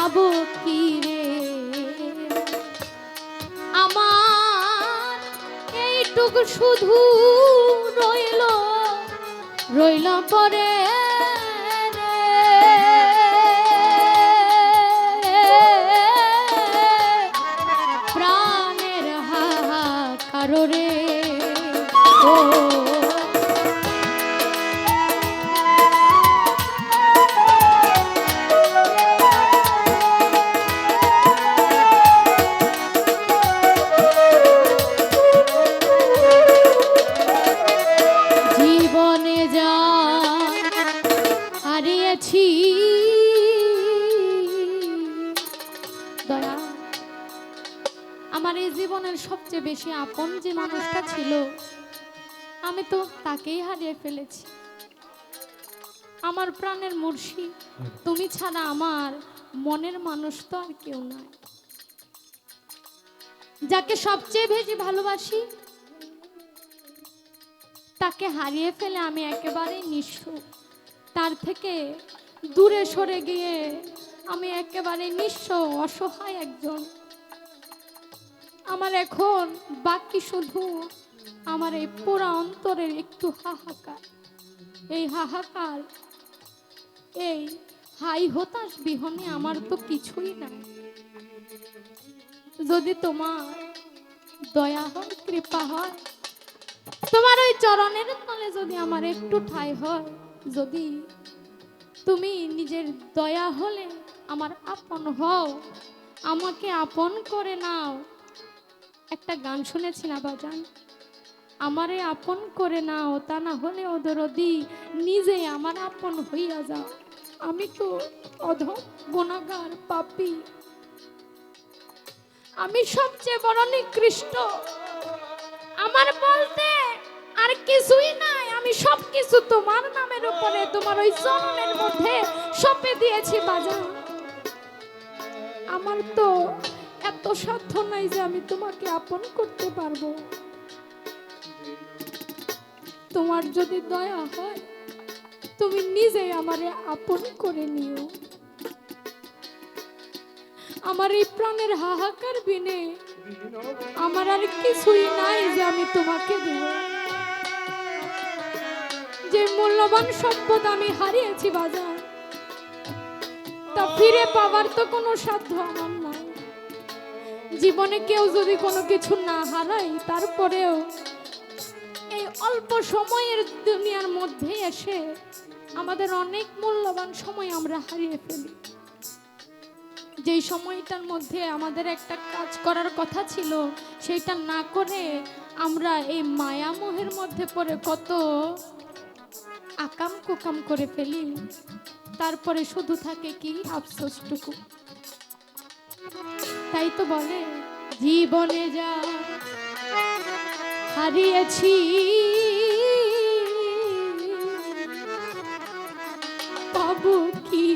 যাব কি রে? আমার এইটুকু শুধু রইল রইল পরে আমার এই জীবনের সবচেয়ে বেশি আপন যে মানুষটা ছিল, আমি তো তাকেই হারিয়ে ফেলেছি। আমার প্রাণের মুর্শি, তুমি ছাড়া আমার মনের মানুষ তো আর কেউ নাই। যাকে সবচেয়ে বেশি ভালোবাসি, তাকে হারিয়ে ফেলে আমি একেবারে নিঃস্ব তার থেকে দূরে সরে গিয়ে আমি একেবারে নিঃস্ব অসহায় একজন। আমার এখন বাকি শুধু আমার এই পুরা অন্তরের একটু হাহাকার। এই হাহাকার, এই হাই হতাশ বিহনে আমার তো কিছুই নাই। যদি তোমার দয়া হয়, কৃপা হয়, তোমার ওই চরণের তলে যদি আমার একটু ঠাই হয়, যদি তুমি নিজের দয়া হলে আমার আপন হও, আমাকে আপন করে নাও একটা গান শুনেছি না বাজান? আমারে আপন করে নাও, তা না হলে ওদরদি নিজেই আমার আপন হইয়া যাও। আমি তো অধ গুণাগার পাপী। আমি সবচেয়ে বড় নিকৃষ্ট। আমার বলতে আর কিছুই নাই। আমি সব কিছু তোমার নামের উপরে, তোমার ওই চরণের মধ্যে সপে দিয়েছি বাজার আমার তো এত সাধ্য নাই যে আমি তোমাকে আপন করতে পারব। তোমার যদি দয়া হয়, তুমি নিজে আমারে আপন করে নিও। আমার এই প্রাণের হাহাকার বিনে আমার আর কিছুই নাই যে আমি তোমাকে দেব। যে মূল্যবান সম্পদ আমি হারিয়েছি বাজার, তা ফিরে পাবার তো কোনো সাধ্য আমার জীবনে কেউ যদি কোনো কিছু না হারাই তারপরেও এই অল্প সময়ের দুনিয়ার মধ্যে এসে আমাদের অনেক মূল্যবান সময় আমরা হারিয়ে ফেলি। যেই সময়টার মধ্যে আমাদের একটা কাজ করার কথা ছিল সেটা না করে আমরা এই মায়ামোহের মধ্যে পড়ে কত আকাম কুকাম করে ফেলি। তারপরে শুধু থাকে কি আফসোসটুকু। তাই তো বলে, জীবনে যা হারিয়েছি। পাবো কি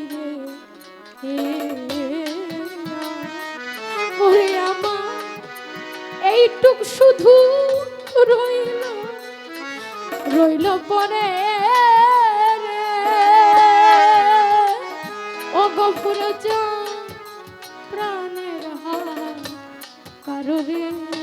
ওরে আমার, এইটুক শুধু রইল রইল পরে ও গফুর প্রাণের রে